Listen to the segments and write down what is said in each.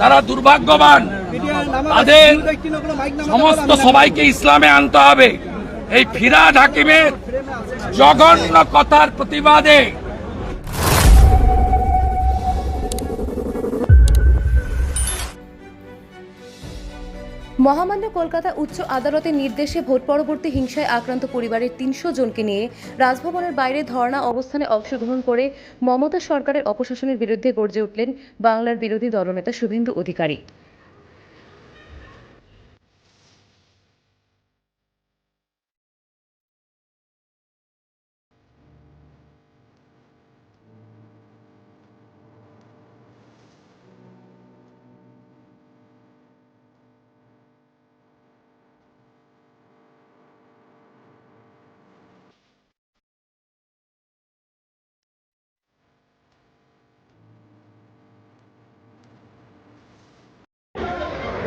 তারা দুর্ভাগ্যবান। তাদের সমস্ত সবাইকে ইসলামে আনতে হবে। এই ফিরাদ হাকিমের জঘন্য কথার প্রতিবাদে মহামান্য কলকাতা উচ্চ আদালতের নির্দেশে ভোট পরবর্তী হিংসায় আক্রান্ত পরিবারের তিনশো জনকে নিয়ে রাজভবনের বাইরে ধর্ণা অবস্থানে অংশগ্রহণ করে মমতা সরকারের অপশাসনের বিরুদ্ধে গর্জে উঠলেন বাংলার বিরোধী দলনেতা শুভেন্দু অধিকারী।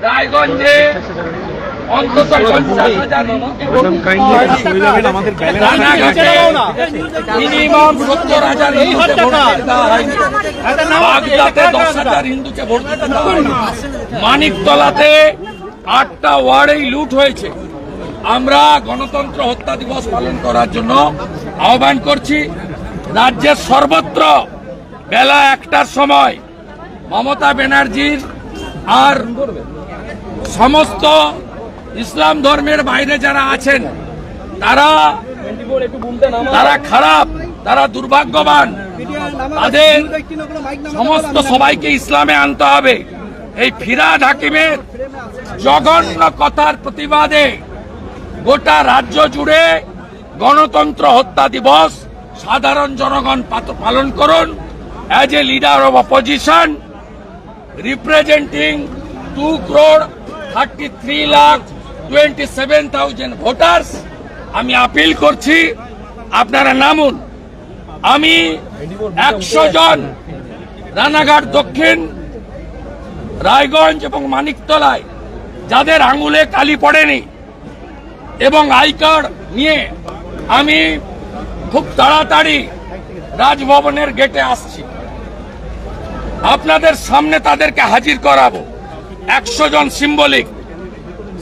রায়গঞ্জে অন্তত পঞ্চাশ হাজার মিনিমাম সত্তর হাজার হাজার হিন্দুকে ভোট দিতে মানিকতলাতে আটটা ওয়ার্ডেই লুট হয়েছে। আমরা গণতন্ত্র হত্যা দিবস পালন করার জন্য আহ্বান করছি, রাজ্যের সর্বত্র বেলা একটার সময় মমতা ব্যানার্জির আর সমস্ত ইসলাম ধর্মের বাইরে যারা আছেন, তারা তারা খারাপ, তারা দুর্ভাগ্যবান। তাদের সমস্ত সবাইকে ইসলামে আনতে হবে। এই ফিরাদ হাকিমের জঘন্য কথার প্রতিবাদে গোটা রাজ্য জুড়ে গণতন্ত্র হত্যা দিবস সাধারণ জনগণ পালন করুন। As a leader of opposition representing 2 crore 33 lakh 27 thousand voters আমি আপিল করছি, আপনারা নামুন। আমি একশো জন রানাঘাট দক্ষিণ, রায়গঞ্জ এবং মানিকতলায়, যাদের আঙুলে কালি পড়েনি এবং আই কার্ড নিয়ে আমি খুব তাড়াতাড়ি রাজভবনের গেটে আসছি। আপনাদের সামনে তাদেরকে হাজির করাবো। একশো জন সিম্বলিক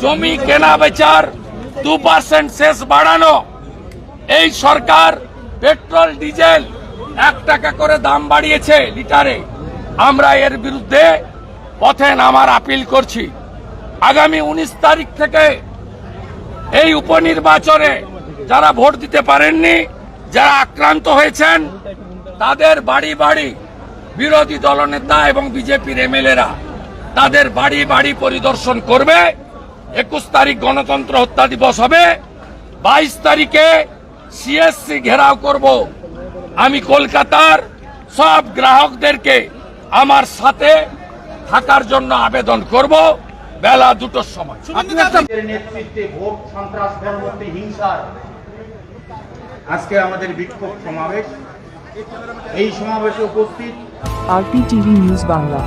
জমি কেনা বেচার দু পার্সেন্ট শেষ বাড়ানো। এই সরকার পেট্রোল, ডিজেল এক টাকা করে দাম বাড়িয়েছে লিটারে। আমরা এর বিরুদ্ধে পথে নামার আপিল করছি। আগামী উনিশ তারিখ থেকে এই উপনির্বাচনে যারা ভোট দিতে পারেননি, যারা আক্রান্ত হয়েছেন, তাদের বাড়ি বাড়ি বিরোধী দলনেতা এবং বিজেপির এমএলএরা তাদের বাড়ি বাড়ি পরিদর্শন করবে। একুশ তারিখ গণতন্ত্র হত্যা দিবস হবে। বাইশ তারিখে সিএসসি ঘেরাও করব। আমি কলকাতার সব গ্রাহকদেরকে আমার সাথে থাকার জন্য আবেদন করব। বেলা দুটোর সময়। নেতৃত্বে ভোট সন্ত্রাস পরবর্তী হিংসার আজকে আমাদের বিক্ষোভ সমাবেশ। এই সমাবেশে উপস্থিত আরপিটিভি নিউজ বাংলা